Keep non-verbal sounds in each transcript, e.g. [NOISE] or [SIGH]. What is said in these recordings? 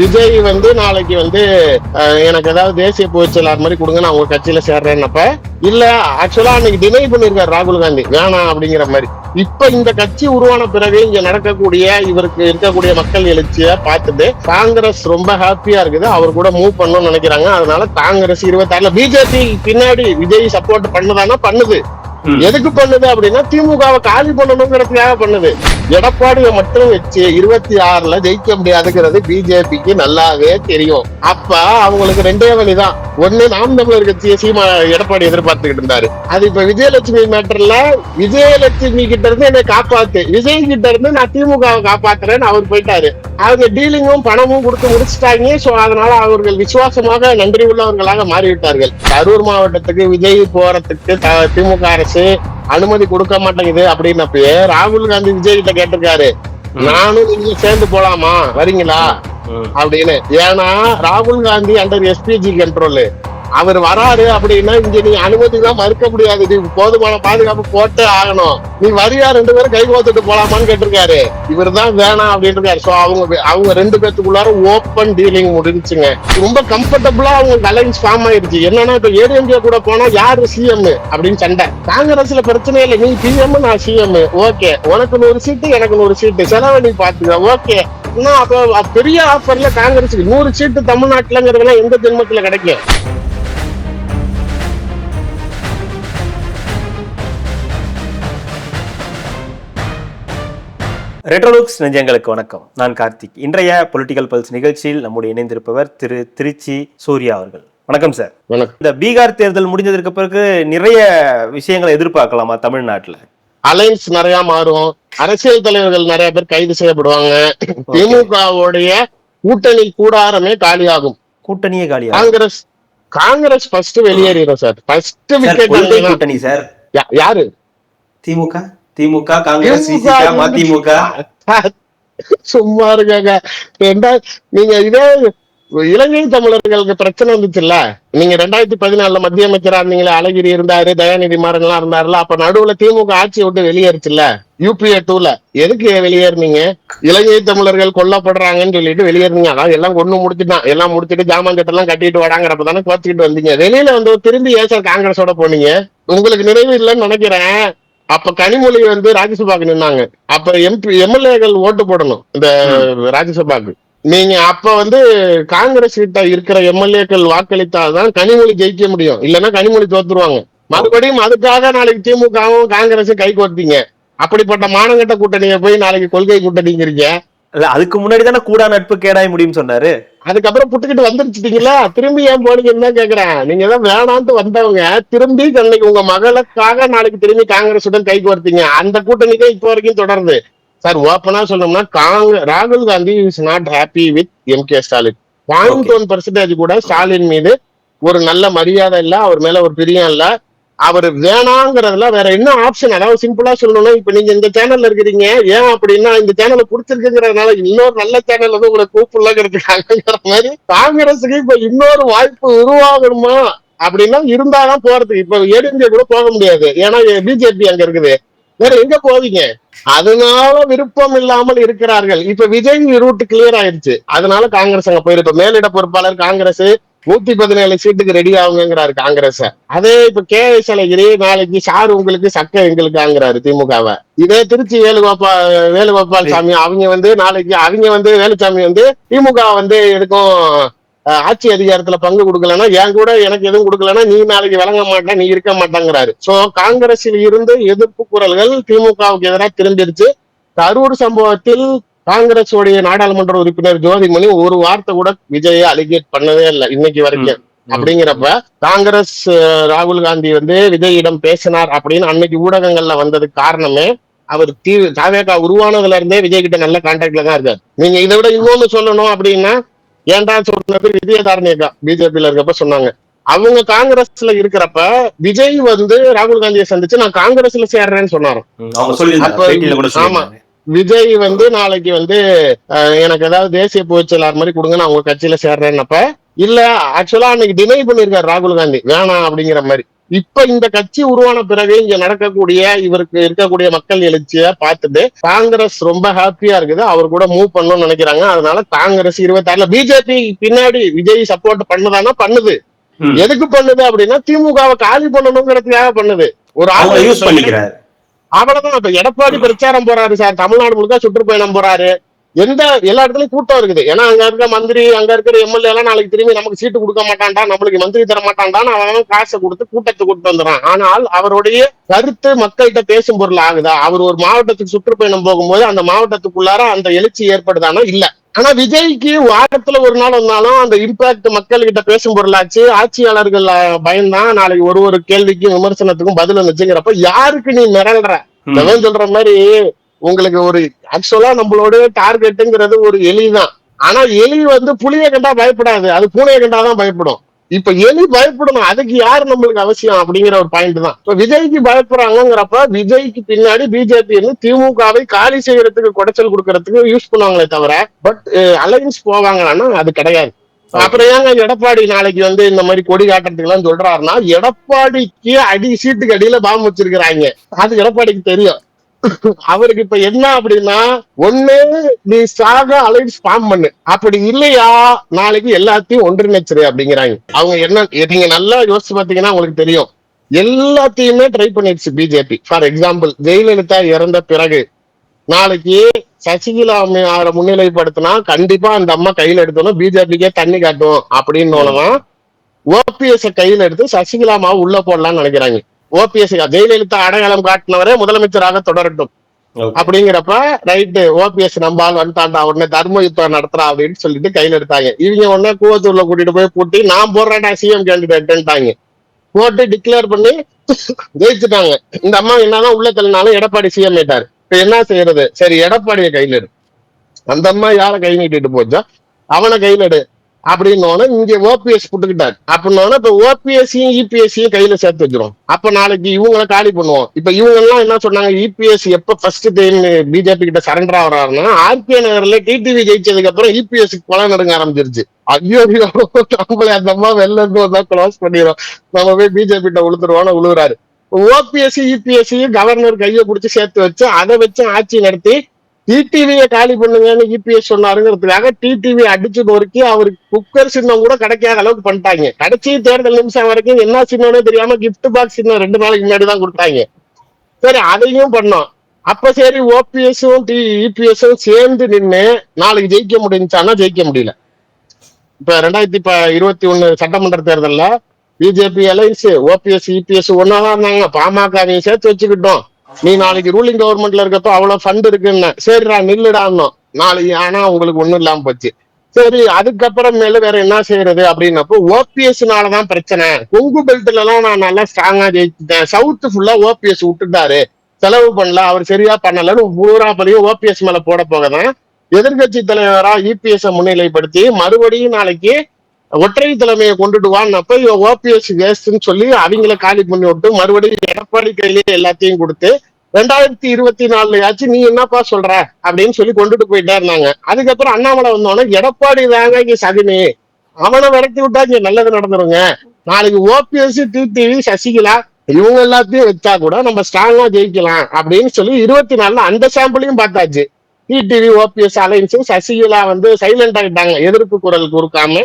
விஜய் வந்து நாளைக்கு வந்து எனக்கு ஏதாவது தேசிய பொதுச் மாதிரி கொடுங்க நான் உங்க கட்சியில சேர்றேன்னப்ப இல்ல ஆக்சுவலா அன்னைக்கு டினை பண்ணிருக்காரு ராகுல் காந்தி. வேணாம் அப்படிங்கிற மாதிரி. இப்ப இந்த கட்சி உருவான பிறகு இங்க நடக்கக்கூடிய இவருக்கு இருக்கக்கூடிய மக்கள் எழுச்சிய பார்த்துட்டு காங்கிரஸ் ரொம்ப ஹாப்பியா இருக்குது அவர் கூட மூவ் பண்ணணும்னு நினைக்கிறாங்க. அதனால காங்கிரஸ் இருபத்தாறுல பிஜேபி பின்னாடி விஜய் சப்போர்ட் பண்ணுதானா பண்ணுது. எதுக்கு பண்ணுது அப்படின்னா திமுகவை காலி பண்ணணுங்கிறதுக்காக பண்ணுது. எடப்பாடியை மட்டும் வச்சு இருபத்தி ஆறுல ஜெயிக்க முடியாதுங்கிறது பிஜேபிக்கு நல்லாவே தெரியும். அப்ப அவங்களுக்கு ரெண்டே வழிதான். ஒண்ணு நாம் தமிழர் கட்சியை சீமா எடப்பாடி எதிர்பார்த்துக்கிட்டு இருந்தாரு. அது இப்ப விஜயலட்சுமி மேட்டர்ல விஜயலட்சுமி கிட்ட இருந்து என்னை காப்பாத்து. விஜய் கிட்ட இருந்து நான் திமுகவை காப்பாத்துறேன்னு அவர் போயிட்டாரு. அவங்க டீலிங்கும் பணமும் கொடுத்து முடிச்சிட்டாங்க. சோ அதனால அவர்கள் விசுவாசமாக நன்றி உள்ளவர்களாக மாறிவிட்டார்கள். கரூர் மாவட்டத்துக்கு விஜய் போறதுக்கு த- திமுக அரசு அனுமதி கொடுக்க மாட்டேங்குது அப்படின்னப்பயே ராகுல் காந்தி விஜய் கிட்ட கேட்டிருக்காரு நானும் நீங்க சேர்ந்து போலாமா? வரீங்களா. அப்படின்னு. ஏன்னா ராகுல் காந்தி அண்டர் எஸ்பிஜி கண்ட்ரோல் அவர் வராரு அப்படின்னா இங்க நீ அனுமதி எல்லாம் மறுக்க முடியாது. நீ போதுமான பாதுகாப்பு போட்டே ஆகணும். நீ வரியா ரெண்டு பேரும் கை கோத்துட்டு போலாமான்னு கேட்டிருக்காரு. இவர் தான் வேணாம் அப்படின்னு சோ அவங்க அவங்க ரெண்டு பேத்துக்குள்ளார ஓப்பன் டீலிங் முடிஞ்சுங்க ரொம்ப கம்ஃபர்டபுளா அவங்க அலைன்ஸ் ஃபார்ம் ஆயிருச்சு. என்னன்னா இப்ப ஏடிஎம்கே கூட போனா யாரு சிஎம் அப்படின்னு சண்டை. காங்கிரஸ்ல பிரச்சனை இல்லை. நீ பிஎம் நான் சிஎம் ஓகே உனக்கு நூறு சீட்டு எனக்கு நூறு சீட்டு செலவை நீ பாத்துக்க. ஓகே இன்னும் அப்ப பெரிய ஆஃபர்ல காங்கிரஸுக்கு நூறு சீட்டு தமிழ்நாட்டுலங்கிறதுலாம் எந்த ஜென்மத்துல கிடைக்கும்? ரெட்ரோலுக்ஸ் நெஞ்சங்களுக்கு வணக்கம். நான் கார்த்திக். இன்றைய பொலிட்டிக்கல் பல்ஸ் நிகழ்ச்சியில் நம்முடைய இணைந்திருப்பவர் திரு திருச்சி சூர்யா அவர்கள். வணக்கம் சார் வணக்கம். இந்த பீகார் தேர்தல் முடிஞ்சதற்கு பிறகு நிறைய விஷயங்களை எதிர்பார்க்கலாமா தமிழ்நாட்டுல? அலைன்ஸ் நிறைய மாறும். அரசியல் தலைவர்கள் நிறைய பேர் கைது செய்யப்படுவாங்க. திமுகவுடைய கூட்டணி கூடாரமே காலியாகும். கூட்டணியே காலியா காங்கிரஸ் காங்கிரஸ் ஃபர்ஸ்ட் வெளியேறிடும் சார் ஃபர்ஸ்ட் விக்கெட் கூட்டணி சார் யாரு? திமுக? திமுக காங்கிரஸ் மதிமுக. [LAUGHS] சும்மா இருக்காங்க நீங்க இதே இலங்கை தமிழர்களுக்கு பிரச்சனை வந்துச்சுல்ல நீங்க ரெண்டாயிரத்தி பதினாலுல மத்திய அமைச்சரா இருந்தீங்களே அழகிரி இருந்தாரு தயாநிதி மாறன் எல்லாம் இருந்தாருல அப்ப நடுவுல திமுக ஆட்சியை விட்டு வெளியேறுச்சுல்ல யூபிஏ டூல எதுக்கு வெளியேறுனீங்க? இலங்கை தமிழர்கள் கொல்லப்படுறாங்கன்னு சொல்லிட்டு வெளியேறினீங்க. அதான் எல்லாம் கொண்டு முடிச்சுட்டான். எல்லாம் முடிச்சுட்டு ஜாமான் கட்டெல்லாம் கட்டிட்டு வராங்கிறப்ப தானே குறைச்சிக்கிட்டு வந்தீங்க. வெளியில வந்து திரும்பி ஏன் சார் காங்கிரஸோட போனீங்க. உங்களுக்கு நினைவு இல்லைன்னு நினைக்கிறேன். அப்ப கனிமொழி வந்து ராஜ்யசபாக்கு நின்னாங்க. அப்ப எம்பி எம்எல்ஏக்கள் ஓட்டு போடணும் இந்த ராஜ்யசபாக்கு. நீங்க அப்ப வந்து காங்கிரஸ் கிட்ட இருக்கிற எம்எல்ஏக்கள் வாக்களித்தாதான் கனிமொழி ஜெயிக்க முடியும். இல்லைன்னா கனிமொழி தோத்துருவாங்க. மறுபடியும் அதுக்காக நாளைக்கு திமுகவும் காங்கிரஸும் கை கோர்த்தீங்க. அப்படிப்பட்ட மானங்கட்ட கூட்டணியை போய் நாளைக்கு கொள்கை கூட்டணிங்கிறீங்க. இல்ல அதுக்கு முன்னாடி தானே கூடா நட்பு கேடாய் முடியும்னு சொன்னாரு. அதுக்கப்புறம் புட்டுக்கிட்டு வந்துருச்சுட்டீங்களா? திரும்பி ஏன் போனீங்கன்னு தான் கேக்குறேன். நீங்க தான் வேணான்ட்டு வந்தவங்க திரும்பி அன்னைக்கு உங்க மகளுக்காக நாளைக்கு திரும்பி காங்கிரசுடன் கை கோர்த்தீங்க. அந்த கூட்டணிக்கே இப்போ வரைக்கும் தொடருது. சார் ஓப்பனா சொல்லணும்னா காங்க ராகுல் Gandhi is not happy with M K Stalin point one percentage கூட ஸ்டாலின் மீது ஒரு நல்ல மரியாதை இல்ல அவர் மேல ஒரு பிரியம் இல்ல. அவர் வேணாங்கிறதுல வேற என்ன ஆப்ஷன் அதாவது சிம்பிளா சொல்லணும்னா இப்ப நீங்க இந்த சேனல்ல இருக்கிறீங்க. ஏன் அப்படின்னா இந்த சேனல் கொடுத்துருக்குங்கிறதுனால இன்னொரு நல்ல சேனல் வந்து உங்களை கூப்பிடலங்கிறதுக்காகங்கிற மாதிரி காங்கிரஸுக்கு இப்ப இன்னொரு வாய்ப்பு உருவாகணுமா? அப்படின்னா இருந்தாதான் போறதுக்கு. இப்ப ஏடிஎம்கே கூட போக முடியாது. ஏன்னா பிஜேபி அங்க இருக்குது. வேற எங்க போவீங்க? அதனால விருப்பம் இல்லாமல் இருக்கிறார்கள். இப்ப விஜய் ரூட் கிளியர் ஆயிருச்சு. அதனால காங்கிரஸ் அங்க போயிருப்ப மேலிட பொறுப்பாளர் காங்கிரஸ் நூத்தி பதினேழு சீட்டுக்கு ரெடி ஆகுங்கிறாரு காங்கிரஸ். அதே இப்ப கே எஸ் அழகிரி நாளைக்கு சார் உங்களுக்கு சக்க எங்களுக்காங்கிறாரு திமுகவை. இதே திருச்சி வேலுகோபால் வேலுகோபால் சாமி அவங்க வந்து நாளைக்கு அவங்க வந்து வேலுசாமி வந்து திமுக வந்து எதுக்கும் ஆட்சி அதிகாரத்துல பங்கு கொடுக்கலன்னா என் கூட எனக்கு எதுவும் கொடுக்கலன்னா நீ நாளைக்கு விளங்க மாட்டேன் நீ இருக்க மாட்டேங்கிறாரு. சோ காங்கிரஸில் இருந்து எதிர்ப்பு குரல்கள் திமுகவுக்கு எதிராக திரும்பிருச்சு கரூர் சம்பவத்தில் காங்கிரஸ் உடைய நாடாளுமன்ற உறுப்பினர் ஜோதிமணி ஒரு வார்த்தை கூட விஜயை அலிகேட் பண்ணவே இல்லை இன்னைக்கு வரைக்கும். அப்படிங்கிறப்ப காங்கிரஸ் ராகுல் காந்தி வந்து விஜயிடம் பேசினார் அப்படின்னு அன்னைக்கு ஊடகங்கள்ல வந்ததுக்கு காரணமே அவர் தீ தாவேகா உருவானதுல இருந்தே விஜய் கிட்ட நல்ல கான்டாக்ட்ல தான் இருக்காரு. நீங்க இதை விட இன்னொன்னு சொல்லணும் அப்படின்னா ஏன்டா சொன்னது விஜயதாரணியக்கா பிஜேபியில இருக்கப்ப சொன்னாங்க. அவங்க காங்கிரஸ்ல இருக்கிறப்ப விஜய் வந்து ராகுல் காந்தியை சந்திச்சு நான் காங்கிரஸ்ல சேர்றேன்னு கூட ஆமா. விஜய் வந்து நாளைக்கு வந்து எனக்கு ஏதாவது தேசிய பொதுச் செயலாளர் மாதிரி கொடுங்க நான் உங்க கட்சியில சேர்றேன்னப்ப இல்ல ஆக்சுவலா அன்னைக்கு டினை பண்ணிருக்காரு ராகுல் காந்தி. வேணாம் அப்படிங்கிற மாதிரி. இப்ப இந்த கட்சி உருவான பிறகு இங்க நடக்கக்கூடிய இவருக்கு இருக்கக்கூடிய மக்கள் எழுச்சிய பார்த்துட்டு காங்கிரஸ் ரொம்ப ஹாப்பியா இருக்குது அவர் கூட மூவ் பண்ணணும்னு நினைக்கிறாங்க. அதனால காங்கிரஸ் இருபத்தி ஆறுல பிஜேபி பின்னாடி விஜய் சப்போர்ட் பண்ணுதானா? பண்ணுது. எதுக்கு பண்ணுது அப்படின்னா திமுகவை காலி பண்ணணுங்கிறதுக்காக பண்ணுது. ஒரு ஆள் யூஸ் பண்ணிக்கிறாரு. அவ்வளவுதான். இப்ப எடப்பாடி பிரச்சாரம் போறாரு சார். தமிழ்நாடு முழுக்க சுற்றுப்பயணம் போறாரு. எந்த எல்லா இடத்துலயும் கூட்டம் இருக்குது. ஏன்னா அங்க இருக்க மந்திரி அங்க இருக்கிற எம்எல்ஏ எல்லாம் நாளைக்கு திரும்பி நமக்கு சீட்டு கொடுக்க மாட்டான்டா நம்மளுக்கு மந்திரி தர மாட்டான்டான்னு அவன் காசை கொடுத்து கூட்டத்தை கூட்டு வந்துடுறான். ஆனால் அவருடைய கருத்து மக்கள்கிட்ட பேசும் பொருள் ஆகுதா? அவர் ஒரு மாவட்டத்துக்கு சுற்றுப்பயணம் போகும்போது அந்த மாவட்டத்துக்குள்ளார அந்த எழுச்சி ஏற்படுதானா? இல்ல. ஆனா விஜய்க்கு வாரத்துல ஒரு நாள் வந்தாலும் அந்த இம்பாக்ட் மக்கள் கிட்ட பேசும் பொருளாச்சு. ஆட்சியாளர்கள் பயந்தான் நாளைக்கு ஒரு ஒரு கேள்விக்கும் விமர்சனத்துக்கும் பதில் வந்துச்சுங்கிறப்ப யாருக்கு நீ மிரள்ற ம். அவன் சொல்ற மாதிரி உங்களுக்கு ஒரு ஆக்சுவலா நம்மளோட டார்கெட்டுங்கிறது ஒரு எலி தான். ஆனா எலி வந்து புளிய கண்டா பயப்படாது. அது பூனையை கண்டாதான் பயப்படும். இப்ப எலி பயப்படணும். அதுக்கு யார் நம்மளுக்கு அவசியம் அப்படிங்கிற ஒரு பாயிண்ட் தான். இப்ப விஜய்க்கு பயப்படுறாங்கிறப்ப விஜய்க்கு பின்னாடி பிஜேபி வந்து திமுகவை காலி செய்யறதுக்கு குடைச்சல் கொடுக்கறதுக்கு யூஸ் பண்ணுவாங்களே தவிர பட் அலைன்ஸ் போவாங்களான்னா அது கிடையாது. அப்புறம் ஏங்க எடப்பாடி நாளைக்கு வந்து இந்த மாதிரி கொடி காட்டுறதுக்கு எல்லாம் சொல்றாருன்னா எடப்பாடிக்கு அடி சீட்டுக்கு அடியில பாம்பு வச்சிருக்கிறாங்க. அது எடப்பாடிக்கு தெரியும். அவருக்கு இப்ப என்ன அப்படின்னா ஒண்ணு நீ சாக அலைன்ஸ் ஃபார்ம் பண்ணு. அப்படி இல்லையா? நாளைக்கு எல்லாத்தையும் ஒன்றிணைச்சிரு அப்படிங்கிறாங்க. அவங்க என்ன நீங்க நல்லா யோசிச்சு பாத்தீங்கன்னா உங்களுக்கு தெரியும். எல்லாத்தையுமே ட்ரை பண்ணிடுச்சு பிஜேபி ஃபார் எக்ஸாம்பிள் ஜெயலலிதா இறந்த பிறகு நாளைக்கு சசிகலா அவரை முன்னிலைப்படுத்தினா கண்டிப்பா அந்த அம்மா கையில எடுத்தோம்னா பிஜேபிக்கே தண்ணி காட்டும் அப்படின்னு ஓபிஎஸ் கையில எடுத்து சசிகலா அம்மாவை உள்ள போடலாம்னு நினைக்கிறாங்க. ஓபிஎஸ் ஜெயலலிதா அடையாளம் காட்டினவரே முதலமைச்சராக தொடரட்டும். அப்படிங்கிறப்ப ரைட்டு ஓபிஎஸ் நம்பால் வந்துட்டான்டா உடனே தர்ம யுத்தம் நடத்துறா அப்படின்னு சொல்லிட்டு கையில எடுத்தாங்க. இவங்க உடனே கூவத்தூர்ல கூட்டிட்டு போய் பூட்டி நான் போடுறேன்டா சிஎம் கேண்டிடேட்ன்ட்டாங்க போட்டு டிக்ளேர் பண்ணி ஜெயிச்சுட்டாங்க. இந்த அம்மா என்னதான் உள்ள தள்ளினாலும் எடப்பாடி சிஎம் ஆயிட்டாரு இப்ப என்ன செய்யறது? சரி எடப்பாடிய கையில எடு. அந்த அம்மா யார கை நீட்டிட்டு போச்சோ? அவனை கையில எடு. அப்படின்னு இங்க ஓபிஎஸ் புட்டுக்கிட்டாரு. அப்படின்னா இப்ப ஓபிஎஸ்சியும் இபிஎஸ்சியும் கையில சேர்த்து வச்சிரும். அப்ப நாளைக்கு இவங்களை காலி பண்ணுவோம். இப்ப இவங்க எல்லாம் என்ன சொன்னாங்க? இபிஎஸ் எப்ப ஃபர்ஸ்ட் டைம் பிஜேபி கிட்ட சரண்டர் ஆகிறாருன்னா ஆர்கே நகர்ல டிடிவி ஜெயிச்சதுக்கு அப்புறம் இபிஎஸ் கொலை நடுங்க ஆரம்பிச்சிருச்சு. ஐயோ ஐயோ அந்த அம்மா வெளில இருந்து வந்தா க்ளோஸ் பண்ணிடும் நம்ம போய் பிஜேபி கிட்ட உளுத்துருவோம்னு உழுவுறாரு. ஓபிஎஸ்சி இபிஎஸ்சியும் கவர்னர் கையை பிடிச்சி சேர்த்து வச்சு அதை வச்சு ஆட்சி நடத்தி டிடிவியை காலி பண்ணுங்கன்னு இபிஎஸ் சொன்னாருங்கிறதுக்காக டிடிவி அடிச்சு நொறுக்கி அவருக்கு குக்கர் சின்னம் கூட கிடைக்காத அளவுக்கு பண்ணிட்டாங்க. கடைசி தேர்தல் நிமிஷம் வரைக்கும் என்ன சின்னம்னு தெரியாம கிஃப்ட் பாக்ஸ் சின்னம் ரெண்டு நாளைக்கு முன்னாடி தான் கொடுத்தாங்க. சரி அதையும் பண்ணோம். அப்ப சரி ஓபிஎஸும் டி இபிஎஸும் சேர்ந்து நின்று நாளைக்கு ஜெயிக்க முடிஞ்சானா ஜெயிக்க முடியல. இப்ப ரெண்டாயிரத்தி இப்ப இருபத்தி ஒண்ணு சட்டமன்ற தேர்தலில் பிஜேபி அலைன்ஸ் ஓபிஎஸ் இபிஎஸ் ஒன்னாதான் இருந்தாங்க. பாமக சேர்த்து வச்சுக்கிட்டோம். நீ நாளைக்கு ரூலிங் கவர்மெண்ட்ல இருக்கப்ப அவ்வளவு ஃபண்ட் இருக்குன்னு. சரிடா நில்லுடான்னு நாளைக்கு ஆனா உங்களுக்கு ஒண்ணும் இல்லாம போச்சு. சரி அதுக்கப்புறம் மேல வேற என்ன செய்யறது அப்படின்னப்போ ஓபிஎஸ்னாலதான் பிரச்சனை. கொங்கு பெல்ட்ல எல்லாம் நான் நல்லா ஸ்ட்ராங்கா ஜெயிச்சிட்டேன். சவுத் ஃபுல்லா ஓபிஎஸ் விட்டுட்டாரு. செலவு பண்ணல. அவர் சரியா பண்ணலன்னு பூரா பழியும் ஓபிஎஸ் மேல போட போகதான் எதிர்கட்சி தலைவரா இபிஎஸ் முன்னிலைப்படுத்தி மறுபடியும் நாளைக்கு ஒற்றை தலைமையை கொண்டுட்டு வான்னப்ப இவன் ஓபிஎஸ் வேஸ்ட்னு சொல்லி அவங்கள காலி பண்ணி விட்டு மறுபடியும் எடப்பாடி கையிலேயே எல்லாத்தையும் கொடுத்து ரெண்டாயிரத்தி இருபத்தி நாலுலயாச்சும் நீ என்னப்பா சொல்ற அப்படின்னு சொல்லி கொண்டுட்டு போயிட்டே இருந்தாங்க. அதுக்கப்புறம் அண்ணாமலை வந்தோடனே எடப்பாடி தாங்க இங்க சதினி அவனை விரட்டி விட்டா இங்க நல்லது நடந்துருங்க. நாளைக்கு ஓபிஎஸ் டிடிவி சசிகலா இவங்க எல்லாத்தையும் வச்சா கூட நம்ம ஸ்ட்ராங்கா ஜெயிக்கலாம். அப்படின்னு சொல்லி இருபத்தி நாலுல அந்த சாம்பிளையும் பார்த்தாச்சு. டிடிவி ஓபிஎஸ் அலைன்ஸும் சசிகலா வந்து சைலண்ட் ஆகிட்டாங்க எதிர்ப்பு குரல் கொடுக்காம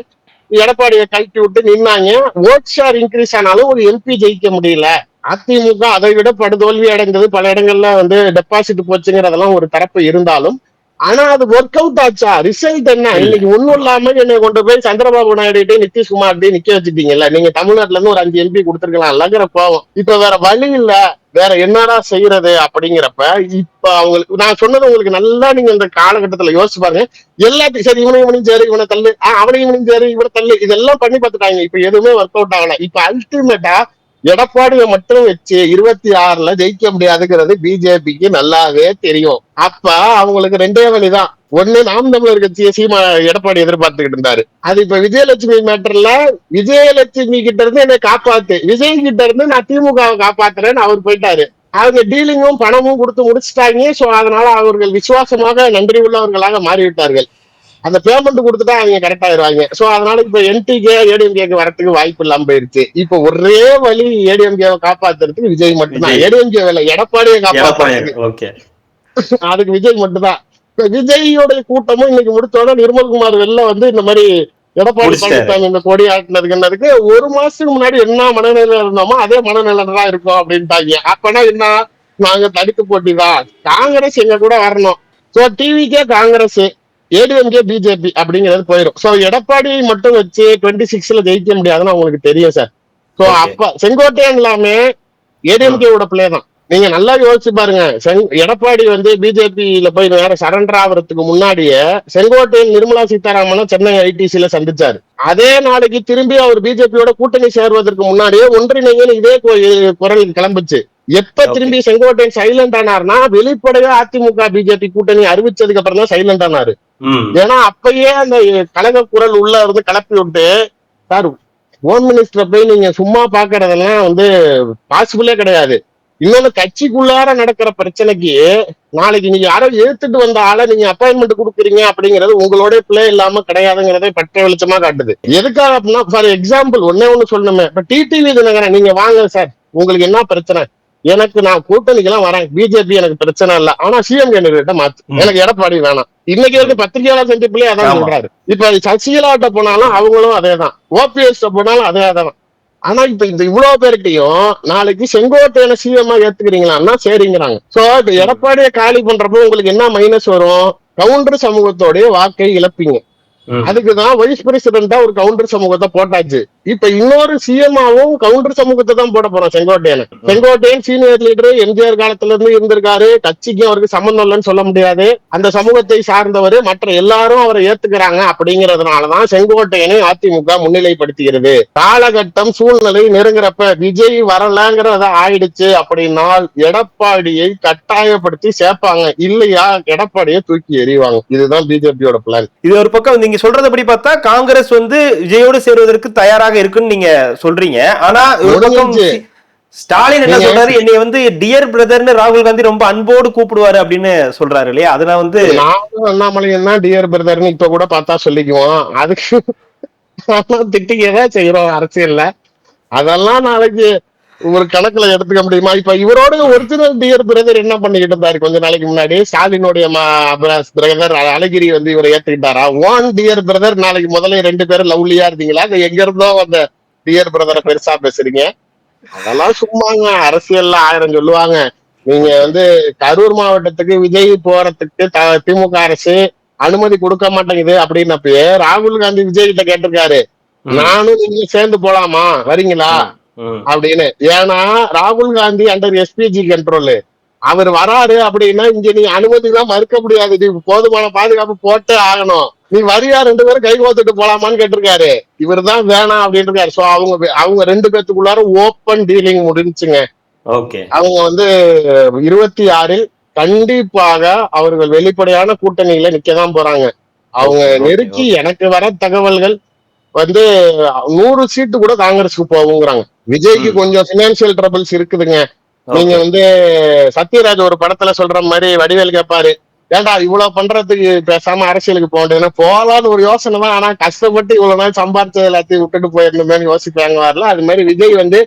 எடப்பாடியை கழட்டி விட்டு நின்னாங்க. ஓட் ஷேர் இன்க்ரீஸ் ஆனாலும் ஒரு எம்பி ஜெயிக்க முடியல. அதிமுக அதை விட படுதோல்வி அடைந்தது பல இடங்கள்ல வந்து டெபாசிட் போச்சுங்கிறதெல்லாம் ஒரு தரப்பு இருந்தாலும் ஆனா அது ஒர்க் அவுட் ஆச்சா? ரிசல்ட் என்ன? இன்னைக்கு ஒண்ணும் இல்லாம என்னை கொண்டு போய் சந்திரபாபு நாயுடு நிதிஷ்குமார் நிக்க வச்சுட்டீங்கல்ல? நீங்க தமிழ்நாட்டுல இருந்து ஒரு அஞ்சு எம்பி கொடுத்துருக்கலாம். இல்லங்கிற கோவம் இப்ப வேற வழி இல்ல. வேற என்னடா செய்யறது அப்படிங்கிறப்ப இப்ப அவங்களுக்கு நான் சொன்னது உங்களுக்கு நல்லா நீங்க இந்த காலகட்டத்துல யோசிச்சு பாருங்க. எல்லாத்தையும் சரி இவனை இவனையும் சேரு இவனை தள்ளு. அவனையும் இவனையும் சேரு இவனை தள்ளு. இதெல்லாம் பண்ணி பார்த்துட்டாங்க. இப்ப எதுவுமே ஒர்க் அவுட் ஆகல. இப்ப அல்டிமேட்டா எடப்பாடியை மட்டும் வச்சு இருபத்தி ஆறுல ஜெயிக்க முடியாதுங்கிறது பிஜேபிக்கு நல்லாவே தெரியும். அப்ப அவங்களுக்கு ரெண்டே வழிதான். ஒண்ணு நாம் தமிழர் கட்சியை சீமா எடப்பாடி எதிர்பார்த்துக்கிட்டு இருந்தாரு. அது இப்ப விஜயலட்சுமி மேட்டர்ல விஜயலட்சுமி கிட்ட இருந்து என்னை காப்பாத்து. விஜய் கிட்ட இருந்து நான் திமுகவை காப்பாத்துறேன்னு அவர் போயிட்டாரு. அவங்க டீலிங்கும் பணமும் கொடுத்து முடிச்சிட்டாங்க. சோ அதனால அவர்கள் விசுவாசமாக நன்றி உள்ளவர்களாக மாறிவிட்டார்கள். அந்த பேமெண்ட் கொடுத்துட்டா அவங்க கரெக்ட் ஆயிருவாங்க சோ அதனால இப்ப என்டிகே ஏடிஎம்கேக்கு வரதுக்கு வாய்ப்பு இல்லாம போயிருச்சு. இப்ப ஒரே வழி ஏடிஎம்கேவை காப்பாத்துறதுக்கு விஜய் மட்டும்தான். ஏடிஎம்கே வேலை எடப்பாடியை காப்பாத்துறதுக்கு. ஓகே [LAUGHS] அதுக்கு விஜய் மட்டும்தான். இப்ப விஜயோட கூட்டமும் இன்னைக்கு முடிச்சோட நிர்மல்குமார் வெளில வந்து இந்த மாதிரி எடப்பாடி. பழனிசாமி இந்த கொடி ஆட்டினதுக்குன்னதுக்கு ஒரு மாசத்துக்கு முன்னாடி என்ன மனநிலையில இருந்தோமோ அதே மனநிலையில தான் இருக்கோம் அப்படின்ட்டாங்க. அப்பனா என்ன? நாங்க தடுத்து போட்டி தான் காங்கிரஸ் எங்க கூட வரணும். So TVK Congress. ADMK BJP அப்படிங்கிறது போயிடும் சோ எடப்பாடி மட்டும் வச்சு டுவெண்ட்டி சிக்ஸ்ல ஜெயிக்க முடியாதுன்னு உங்களுக்கு தெரியும் சார் சோ Okay. அப்ப செங்கோட்டையன் எல்லாமே ஏடிஎம்கேவோட பிளே தான். நீங்க நல்லா யோசிச்சு பாருங்க. எடப்பாடி வந்து பிஜேபியில போய் வேற சரண்டர் ஆகுறதுக்கு முன்னாடியே செங்கோட்டையன் நிர்மலா சீதாராமனும் சென்னை ஐடிசில சந்திச்சாரு. அதே நாளைக்கு திரும்பி அவர் பிஜேபியோட கூட்டணி சேர்வதற்கு முன்னாடியே ஒன்றிணைங்கன்னு இதே குரல் கிளம்புச்சு. எப்ப. திரும்பி செங்கோட்டையன் சைலண்ட் ஆனார்னா வெளிப்படையா அதிமுக பிஜேபி கூட்டணி அறிவிச்சதுக்கு அப்புறம் தான் சைலண்ட் ஆனாரு. ஏன்னா அப்பயே அந்த கழக குரல் உள்ள இருந்து கிளப்பி விட்டு சார் ஹோம் மினிஸ்டர் போய் நீங்க சும்மா பாக்குறதெல்லாம் வந்து பாசிபிளே கிடையாது. இன்னொன்னு கட்சிக்குள்ளார நடக்கிற பிரச்சனைக்கு நாளைக்கு நீங்க யாரோ ஏத்துட்டு வந்த ஆளை நீங்க அப்பாயின்மெண்ட் கொடுக்குறீங்க அப்படிங்கிறது உங்களோட பிளே இல்லாம கிடையாதுங்கிறதை பட்ட வெளிச்சமா காட்டுது. எதுக்காக அப்படின்னா ஃபார் எக்ஸாம்பிள் ஒன்னே ஒண்ணு சொல்லணுமே. இப்ப டிடிவி தினகரன் நீங்க வாங்க சார். உங்களுக்கு என்ன பிரச்சனை? எனக்கு நான் கூட்டணிக்கெல்லாம் வரேன். பிஜேபி எனக்கு பிரச்சனை இல்ல. ஆனா சிஎம் கேண்டிடேட்ட மாத்து. எனக்கு எடப்பாடி வேணாம். இன்னைக்கு வரைக்கும் பத்திரிகையாளர் சந்திப்புலயே அதான். சொல்றாரு. இப்ப சசிகலாட்ட போனாலும் அவங்களும் அதேதான். ஓபிஎஸ் போனாலும் அதே தான் ஆனா இப்ப இந்த இவ்வளவு பேர்கிட்டயும் நாளைக்கு செங்கோட்டையனை சிஎம் ஏத்துக்கிறீங்களான்னா சரிங்கிறாங்க. சோ இப்ப எடப்பாடியை காலி பண்றப்போ உங்களுக்கு என்ன மைனஸ் வரும்? கவுண்டர் சமூகத்தோடைய வாக்கை இழப்பீங்க. அதுக்குதான் வைஸ் பிரசிடென்டா ஒரு கவுண்டர் சமூகத்தை போட்டாச்சு. இப்ப இன்னொரு சிஎம்மாவும் கவுண்டர் சமூகத்தை தான் போட போறோம் Sengottaiyan. Sengottaiyan senior leader MGR காலத்துல இருந்து இருந்திருக்காரு. கட்சிக்கு அவருக்கு சம்பந்தம் இல்லைன்னு சொல்ல முடியாது. அந்த சமூகத்தை சார்ந்தவர் மற்ற எல்லாரும் அவரை ஏத்துக்கிறாங்க அப்படிங்கறதுனாலதான் செங்கோட்டையனை அதிமுக முன்னிலைப்படுத்துகிறது காலகட்டம் சூழ்நிலை நெருங்குறப்ப விஜய் வரலங்கிறத ஆயிடுச்சு அப்படின்னா எடப்பாடியை கட்டாயப்படுத்தி சேர்ப்பாங்க. இல்லையா? எடப்பாடியை தூக்கி எறிவாங்க. இதுதான் பிஜேபியோட பிளான் இது ஒரு பக்கம் நீங்க சொல்றதபடி பார்த்தா காங்கிரஸ் வந்து விஜயோடு சேருவதற்கு தயாராக இருக்குன்னு நீங்க சொல்றீங்க. ஆனா ஒரு பக்கம் ஸ்டாலின் என்ன நீங்க- சொல்றாரு? என்னை வந்து டியர் பிரதர்னு ராகுல் காந்தி ரொம்ப அன்போடு கூப்பிடுவாரு அப்படின்னு சொல்றாரு இல்லையா? அதெல்லாம் வந்து நானும் அண்ணாமலையும் தான் டியர் பிரதர்னு இப்ப கூட பார்த்தா சொல்லிக்குவோம். அதுக்கு [LAUGHS] ஆனா திட்டிக்கவே செய்யறோம் அரசியல்ல. அதெல்லாம் நாளைக்கு ஒரு கணக்குல எடுத்துக்க முடியுமா? இப்ப இவரோட ஒரிஜினல் டியர் பிரதர் என்ன பண்ணிக்கிட்டு இருந்தாரு கொஞ்ச நாளைக்கு முன்னாடி? ஸ்டாலினுடைய பிரதர் அழகிரி வந்து இவரை ஏத்துக்கிட்டாரா? ஒன் டியர் பிரதர் நாளைக்கு முதல்ல ரெண்டு பேரும் லவ்லியா இருந்தீங்களா? அது எங்க இருந்தோ அந்த டியர் பிரதரை பெருசா பேசுறீங்க? அதெல்லாம் சும்மாங்க. அரசியல்ல ஆயிரம் சொல்லுவாங்க. நீங்க வந்து கரூர் மாவட்டத்துக்கு விஜய் போறதுக்கு திமுக அரசு அனுமதி கொடுக்க மாட்டேங்குது அப்படின்னப்பயே ராகுல் காந்தி விஜய் கிட்ட கேட்டிருக்காரு. நானும் நீங்க சேர்ந்து போலாமா? வரீங்களா. அப்படின்னு. ஏன்னா ராகுல் காந்தி அண்டர் எஸ்பிஜி கண்ட்ரோல் அவர் வராரு அப்படின்னா இங்க நீ அனுமதி தான் மறுக்க முடியாது. நீ போதுமான பாதுகாப்பு போட்டே ஆகணும். நீ வரியா ரெண்டு பேரும் கை கோத்துட்டு போலாமான்னு கேட்டிருக்காரு. இவர் தான் வேணாம் அப்படின்னு இருக்காரு. சோ அவங்க அவங்க ரெண்டு பேத்துக்குள்ளார ஓப்பன் டீலிங் முடிஞ்சுங்க. ஓகே. அவங்க வந்து இருபத்தி ஆறில் கண்டிப்பாக அவர்கள் வெளிப்படையான கூட்டணியில நிக்கதான் போறாங்க. அவங்க நெருக்கி எனக்கு வர தகவல்கள் வந்து நூறு சீட்டு கூட காங்கிரஸுக்கு போகுங்கிறாங்க. விஜய்க்கு. கொஞ்சம் பினான்சியல் ட்ரபிள்ஸ் இருக்குதுங்க. நீங்க வந்து சத்யராஜ் ஒரு படத்துல சொல்ற மாதிரி வடிவேல் கேட்பாரு ஏன்டா இவ்வளவு பண்றதுக்கு பேசாம அரசியலுக்கு போக வேண்டியதுன்னா போகலான்னு ஒரு யோசனை தான். ஆனா கஷ்டப்பட்டு இவ்வளவு நாள் சம்பாரிச்சது எல்லாத்தையும் விட்டுட்டு போயிருந்தோமேனு யோசிப்பாங்க வரல. அது மாதிரி விஜய் வந்து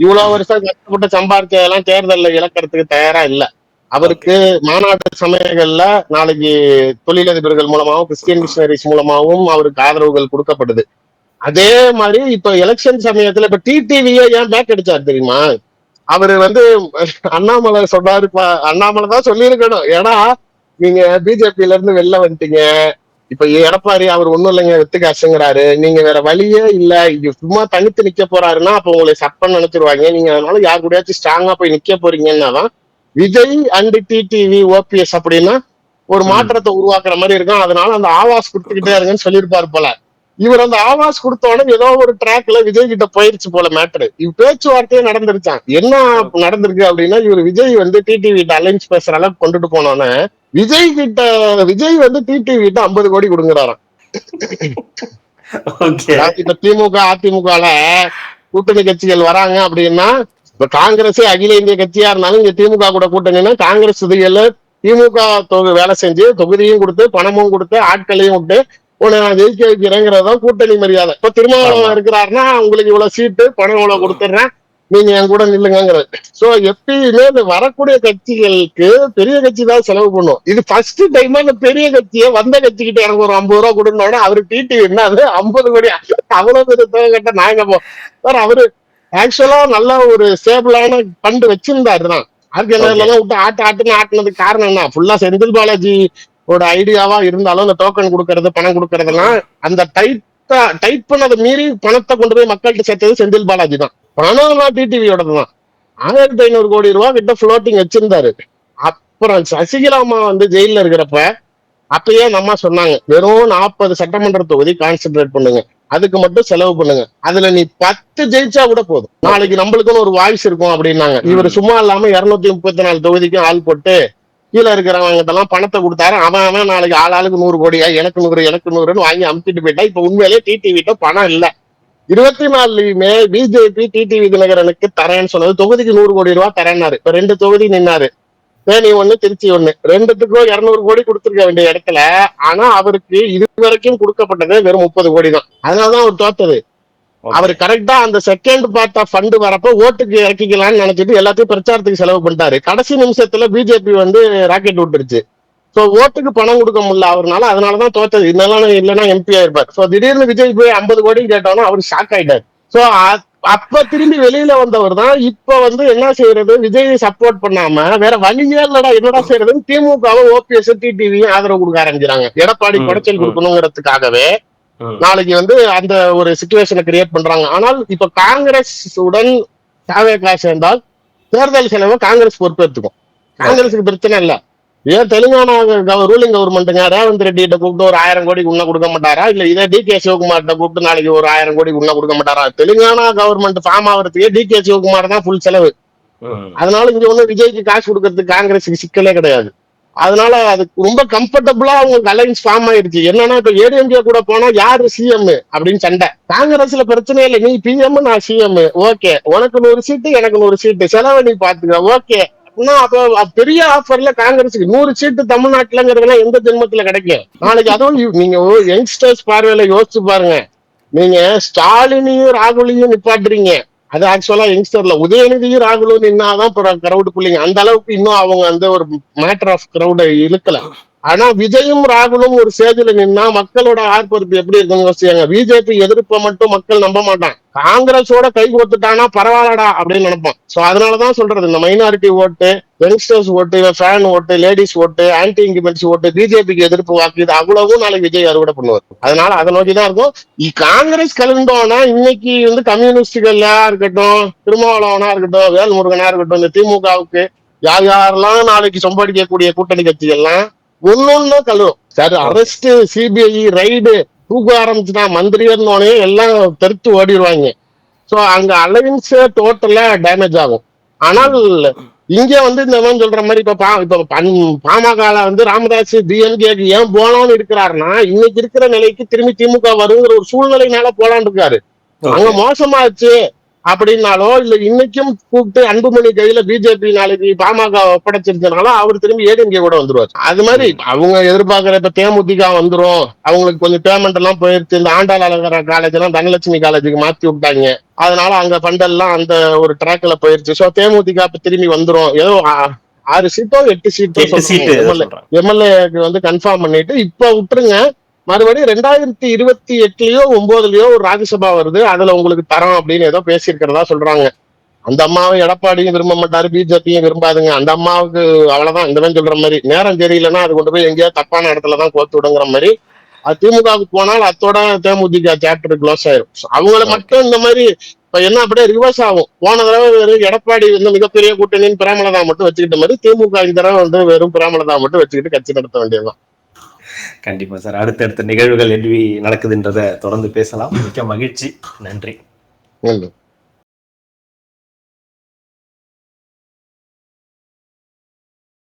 இவ்வளவு வருஷம் கஷ்டப்பட்டு சம்பாரிச்சதெல்லாம் தேர்தல்ல இழக்கிறதுக்கு தயாரா இல்ல. அவருக்கு மாநாட்டு சமயங்கள்ல நாளைக்கு தொழிலதிபர்கள் மூலமாகவும் கிறிஸ்டியன் மிஷனரிஸ் மூலமாகவும் அவருக்கு ஆதரவுகள் கொடுக்கப்படுது. அதே மாதிரி இப்ப எலெக்ஷன் சமயத்துல இப்ப டிடிவிய ஏன் பேக் அடிச்சார் தெரியுமா? அவரு வந்து அண்ணாமலை சொன்னாரு இப்ப அண்ணாமலை தான் சொல்லியிருக்கணும். ஏன்னா நீங்க பிஜேபில இருந்து வெளில வந்துட்டீங்க. இப்ப எடப்பாடி அவர் ஒண்ணும் இல்லைங்க வெத்து காசுங்கிறாரு. நீங்க வேற வழியே இல்ல. இங்க சும்மா தனித்து நிக்க போறாருன்னா அப்ப உங்களை சப்பன்னு நினைச்சிருவாங்க. நீங்க அதனால யார் கூடயாச்சும் ஸ்ட்ராங்கா போய் நிக்க போறீங்கன்னா விஜய் அண்ட் டிடிவி ஓபிஎஸ் அப்படின்னா ஒரு. மாற்றத்தை உருவாக்குற மாதிரி இருக்கும். அதனால அந்த ஆவாஸ் கொடுத்துக்கிட்டே இருங்கன்னு சொல்லியிருப்பாரு போல. இவர் அந்த ஆவாஸ் கொடுத்த உடனே ஏதோ ஒரு ட்ராக்ல விஜய் கிட்ட போயிருச்சு போல மேட்ரு இவ் பேச்சுவார்த்தையே நடந்துருச்சான் என்ன நடந்திருக்கு அப்படின்னா இவர் விஜய் வந்து டிடிவி கிட்ட அலைன்ஸ் பேசுற அளவுக்கு கொண்டுட்டு போனோன்னே விஜய் கிட்ட விஜய் வந்து டிடிவி கிட்ட ஐம்பது கோடி கொடுங்குறாராம். இப்ப திமுக அதிமுகல கூட்டணி கட்சிகள் வராங்க அப்படின்னா இப்ப காங்கிரஸே அகில இந்திய கட்சியா இருந்தாலும் இங்க திமுக கூட கூட்டணின்னா காங்கிரஸ் இதுல திமுக தொகு வேலை செஞ்சு தொகுதியும் கொடுத்து பணமும் கொடுத்து ஆட்களையும் விட்டு உன்னை நான் ஜெயிக்க வைக்கிறேங்கிறதான் கூட்டணி மரியாதை. இப்ப திருமாவளவன். இருக்கிறாருன்னா உங்களுக்கு இவ்வளவு சீட்டு பணம் இவ்வளவு கொடுத்துட்றேன். நீங்க என் கூட நில்லுங்கிறது சோ எப்பயுமே இந்த வரக்கூடிய கட்சிகளுக்கு பெரிய கட்சி தான் செலவு பண்ணும். இது ஃபர்ஸ்ட் டைம் அந்த பெரிய கட்சியை வந்த கட்சிக்கிட்ட எனக்கு ஒரு ஐம்பது ரூபா கொடுக்கணும் அவரு டிடி என்ன அது ஐம்பது கோடி அவ்வளவு பெரிய தொகை கட்ட நாங்க போ சார் அவரு ஆக்சுவலா நல்ல ஒரு ஸ்டேபிளான ஃபண்ட் வச்சிருந்தாரு தான் ஆர்கனைசர்லாம் விட்டு ஆட்டு ஆட்டுன்னு ஆட்டுனதுக்கு காரணம் என்ன? ஃபுல்லா செந்தில் பாலாஜி ஒரு ஐடியாவா இருந்தாலும் அந்த டோக்கன் கொடுக்கறது பணம் கொடுக்கறதெல்லாம் அந்த டைட்டா டைட் பண்ணதை மீறி பணத்தை கொண்டு போய் மக்கள்கிட்ட சேர்த்தது செந்தில் பாலாஜி தான். பணம் டிடிவியோடது தான். ஆயிரத்தி ஐநூறு கோடி ரூபா கிட்ட ஃப்ளோட்டிங் வச்சிருந்தாரு. அப்புறம் சசிகலா அம்மா வந்து ஜெயில இருக்கிறப்ப அப்பயே நம்ம சொன்னாங்க வெறும் நாற்பது சட்டமன்ற தொகுதி கான்சென்ட்ரேட் பண்ணுங்க. அதுக்கு மட்டும் செலவு பண்ணுங்க. அதுல நீ பத்து ஜெயிச்சா கூட போதும். நாளைக்கு நம்மளுக்குன்னு ஒரு வாய்ஸ் இருக்கும் அப்படின்னாங்க. இவர் சும்மா இல்லாம இருநூத்தி முப்பத்தி நாலு தொகுதிக்கும் ஆள் போட்டு கீழே இருக்கிறவங்க இதெல்லாம் பணத்தை கொடுத்தாரு. அவன் அவன் நாளைக்கு ஆள் ஆளுக்கு நூறு கோடியா எனக்கு நூறு எனக்கு நூறுன்னு வாங்கி அமுத்திட்டு போயிட்டா. இப்ப உண்மையிலே டிடிவிட்ட பணம் இல்ல. இருபத்தி நாலுலயுமே பிஜேபி டிடிவி தினகரனுக்கு தரேன்னு சொன்னது. தொகுதிக்கு நூறு கோடி ரூபாய் தரேன்னாரு. இப்ப ரெண்டு தொகுதி நின்னாரு. தேனி ஒண்ணு திருச்சி ஒண்ணு. ரெண்டுத்துக்கும் இருநூறு கோடி கொடுத்திருக்க வேண்டிய இடத்துல ஆனா அவருக்கு இது வரைக்கும் கொடுக்கப்பட்டது வெறும் முப்பது கோடி தான். அதனாலதான் அவர் தோத்தது. அவர் கரெக்டா அந்த செகண்ட் பார்ட் ஆஃப் ஃபண்ட் வரப்ப ஓட்டுக்கு இறக்கிக்கலாம்னு நினைச்சிட்டு எல்லாத்தையும் பிரச்சாரத்துக்கு செலவு பண்ணிட்டாரு. கடைசி நிமிஷத்துல பிஜேபி வந்து ராக்கெட் விட்டுருச்சு. சோ ஓட்டுக்கு பணம் கொடுக்க முடியல அவர்னால அதனாலதான் தோத்தது. இதனால இல்லைன்னா எம்பி ஆயிருப்பார். சோ திடீர்னு விஜய் போய் ஐம்பது கோடி கேட்டோம்னா அவர் ஷாக் ஆயிட்டார். சோ அப்ப திரும்பி வெளியில வந்தவர் தான் இப்ப வந்து என்ன செய்யறது? விஜயை சப்போர்ட் பண்ணாம வேற வழியே இல்லடா என்னடா செய்யறதுன்னு திமுகவும் ஓபிஎஸ் டிடிவியும் ஆதரவு கொடுக்க ஆரம்பிக்கிறாங்க. எடப்பாடி குடைச்சல். கொடுக்கணுங்கிறதுக்காகவே. நாளைக்கு வந்து அந்த ஒரு சுச்சுவேஷனை கிரியேட் பண்றாங்க. ஆனால் இப்ப காங்கிரஸ் உடன் தாவேகா சேர்ந்தால் தேர்தல் செலவை காங்கிரஸ் பொறுப்பேற்றுக்கும். காங்கிரஸுக்கு பிரச்சனை இல்ல. ஏன் தெலுங்கானா ரூலிங் கவர்மெண்ட்டுங்க ரேவந்த் ரெட்டி கிட்ட கூப்பிட்டு ஒரு ஆயிரம் கோடிக்கு உன்ன கொடுக்க மாட்டாரா? இல்ல இதே டி கே சிவகுமார்ட்ட கூப்பிட்டு நாளைக்கு ஒரு ஆயிரம் கோடிக்கு உன்ன கொடுக்க மாட்டாரா? தெலுங்கானா கவர்மெண்ட் ஃபார்ம் ஆகிறதுக்கே டி கே சிவகுமார் தான் ஃபுல் செலவு. அதனால இங்க ஒண்ணு விஜய்க்கு காசு கொடுக்கறதுக்கு காங்கிரஸுக்கு சிக்கலே கிடையாது. அதனால அது ரொம்ப கம்ஃபர்டபுளா அவங்களுக்கு அலைன்ஸ் ஃபார்ம் ஆயிருச்சு என்னன்னா இப்ப ஏடிஎம்கே கூட போனா யாரு சிஎம் அப்படின்னு சண்டை. காங்கிரஸ்ல பிரச்சனை இல்லை. நீ பிஎம் நான் சிஎம் ஓகே. உனக்கு நூறு சீட்டு எனக்கு நூறு சீட்டு. செலவை நீ பாத்துக்க ஓகே. அப்ப பெரிய ஆஃபர்ல காங்கிரஸுக்கு நூறு சீட்டு தமிழ்நாட்டுலங்கிறதுலாம் எந்த ஜென்மத்துல கிடைக்கும்? நாளைக்கு அதுவும் நீங்க யங்ஸ்டர்ஸ் பார்வையில யோசிச்சு பாருங்க. நீங்க ஸ்டாலினையும் ராகுலையும் நிப்பாட்டுறீங்க. அது ஆக்சுவலா யங்ஸ்டர்ல உதயநிதியும் ராகுலும் நின்னாதான் கிரௌடு புள்ளிங்க. அந்த அளவுக்கு இன்னும் அவங்க அந்த ஒரு மேட்டர் ஆஃப் கிரௌட இழுக்கல. ஆனா விஜயும் ராகுலும் ஒரு ஸ்டேஜ்ல நின்னா மக்களோட ஆர்ப்பரிப்பு எப்படி இருக்குன்னு யோசிச்சாங்க பிஜேபி எதிர்ப்பை மட்டும் மக்கள் நம்ப மாட்டான். காங்கிரஸோட கை கொடுத்துட்டானா பரவாயில்லடா அப்படின்னு நினைப்பான். சோ அதனாலதான் சொல்றது இந்த மைனாரிட்டி ஓட்டு யங்ஸ்டர்ஸ் ஓட்டு ஃபேன் ஓட்டு லேடிஸ் ஓட்டு ஆன்டி இன்டிமெண்ட்ஸ் ஓட்டு பிஜேபிக்கு எதிர்ப்பு வாக்கு இது அவ்வளவும் நாளைக்கு விஜய் அறுவடை பண்ணுவார். அதனால அதை நோக்கி தான் இருக்கும். இ- காங்கிரஸ் கலந்தோம்னா இன்னைக்கு வந்து கம்யூனிஸ்டுகளா இருக்கட்டும் திருமாவளவனா இருக்கட்டும் வேல்முருகனா இருக்கட்டும் இந்த திமுகவுக்கு யார் யாரெல்லாம் நாளைக்கு சொம்படிக்கக்கூடிய கூட்டணி கட்சிகள்லாம் ஒன்னொன்னு கழுவும் சார் அரெஸ்ட் சிபிஐ ரைடு தூக்க ஆரம்பிச்சுட்டா மந்திரியர்னோடனே எல்லாம் தெருத்து ஓடிடுவாங்க சோ அங்க அலைன்ஸ் டோட்டலா டேமேஜ் ஆகும். ஆனால் இங்க வந்து இந்த மாதிரி சொல்ற மாதிரி இப்ப பா- இப்ப பன்- பாமக வந்து ராமதாஸ் டிஎன்கேக்கு ஏன் போலான்னு இருக்கிறாருன்னா இன்னைக்கு இருக்கிற நிலைக்கு திரும்பி திமுக வருங்கிற ஒரு சூழ்நிலைனால போலான்னு இருக்காரு. அங்க மோசமாச்சு. அப்படின்னாலோ இல்ல இன்னைக்கும் கூப்பிட்டு அன்புமணி கையில பிஜேபி நாளைக்கு பாமக ஒப்படைச்சிருந்தனால அவர் திரும்பி ஏடிஎம்கே கூட வந்துருவாரு. அது மாதிரி அவங்க எதிர்பார்க்கிற இப்ப தேமுதிக வந்துரும். அவங்களுக்கு கொஞ்சம் பேமெண்ட் எல்லாம் போயிருச்சு இந்த ஆண்டாள் அழகர காலேஜ் எல்லாம் தனலட்சுமி காலேஜுக்கு மாத்தி விட்டாங்க. அதனால அங்க ஃபண்ட் எல்லாம் அந்த ஒரு ட்ராக்ல போயிருச்சு சோ தேமுதிக இப்ப திரும்பி வந்துரும். ஏதோ ஆறு சீட்டோ எட்டு சீட்டோ எம்எல்ஏக்கு வந்து கன்ஃபார்ம் பண்ணிட்டு இப்ப விட்டுருங்க. மறுபடியும் ரெண்டாயிரத்தி இருபத்தி எட்டுலயோ ஒன்பதுலயோ ஒரு ராஜ்யசபா வருது. அதுல உங்களுக்கு தரோம் அப்படின்னு ஏதோ பேசியிருக்கிறதா சொல்றாங்க. அந்த அம்மாவை எடப்பாடியும் விரும்ப மாட்டாரு பிஜேபியும் விரும்பாதுங்க. அந்த அம்மாவுக்கு அவ்வளவுதான். இந்த மாதிரி சொல்ற மாதிரி. நேரம் சரியில்லைன்னா அது கொண்டு போய் எங்கேயோ தப்பான இடத்துல தான் கோத்து விடுங்கிற மாதிரி. அது திமுகவுக்கு போனால் அத்தோட தேமுதிக சாப்டர் க்ளோஸ் ஆயிரும். அவங்கள மட்டும் இந்த மாதிரி இப்ப என்ன அப்படியே ரிவர்ஸ் ஆகும். போன தடவை வெறும் எடப்பாடி வந்து மிகப்பெரிய கூட்டணின்னு பிரேமலதா மட்டும் வச்சுக்கிட்ட மாதிரி திமுக இந்த தடவை வந்து வெறும் பிரேமலதா மட்டும் வச்சுக்கிட்டு கட்சி நடத்த வேண்டியதுதான். கண்டிப்பா சார். அடுத்தடுத்த நிகழ்வுகள் எப்படி நடக்குதுன்றதை தொடர்ந்து பேசலாம். மிக்க மகிழ்ச்சி. நன்றி.